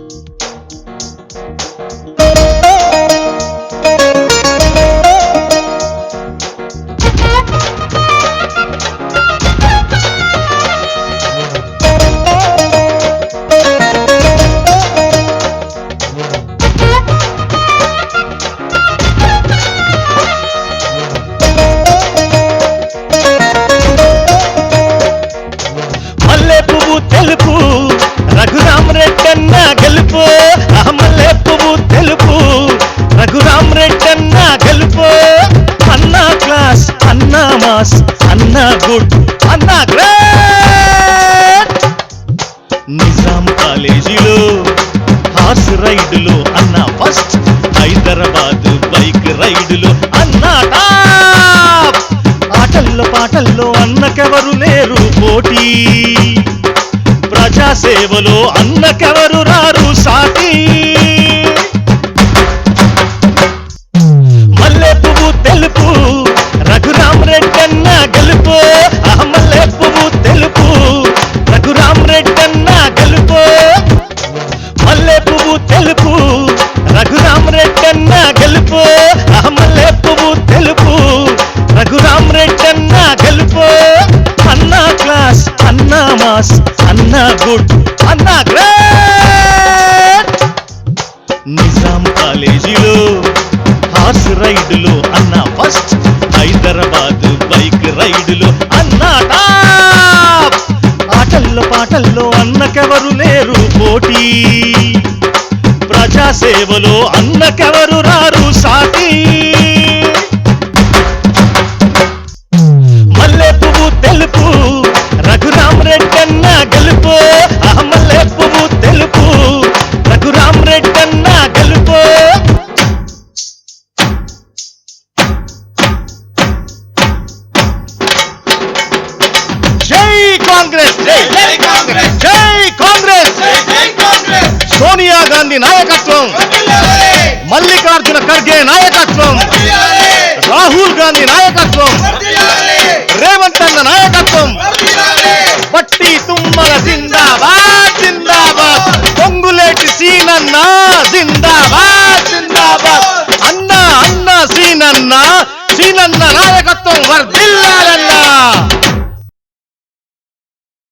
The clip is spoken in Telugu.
మల్లె గెలుపు ఆ పువ్వు తెలుపు. రఘురామ్ రెడ్డన్న గెలుపు. అన్నా క్లాస్ అన్న మాస్ అన్నా గుడ్ అన్న గ్రేట్. నిజాం కాలేజీలో హార్స్ రైడ్లో అన్నా ఫస్ట్. హైదరాబాద్ బైక్ రైడ్లో అన్నా టాప్. ఆటల్లో పాటల్లో అన్నకెవరు లేరు పోటీ. ప్రజాసేవలో అన్నకెవరు రారు సాటి మల్లె పువ్వు తెలుపు రఘురామ్ రెడ్డన్న గెలుపు. మల్లె పువ్వు తెలుపు రఘురామ్ రెడ్డన్న గెలుపు. మల్లె పువ్వు తెలుపు ఆటల్లో అన్నకెవరు లేరు పోటీ. ప్రజాసేవలో అన్నకెవరు రారు సాటి. మల్లె పువ్వు తెలుపు రఘురామ్ రెడ్డన్న గెలుపు. ఆ మల్లె పువ్వు తెలుపు రఘురామ్ రెడ్డన్న గెలుపు. జై జై కాంగ్రెస్! గాంధీ నాయకత్వం వర్ధిల్లాలి! మల్లికార్జున ఖర్గే నాయకత్వం వర్ధిల్లాలి! రాహుల్ గాంధీ నాయకత్వం వర్ధిల్లాలి! రేవంత్ అన్న నాయకత్వం వర్ధిల్లాలి! బట్టి తుమ్మల జిందాబాద్ జిందాబాద్ పొంగులేటి సీనన్న జిందాబాద్ జిందాబాద్ అన్న అన్న సీనన్న సీనన్న నాయకత్వం వర్ధిల్లాలి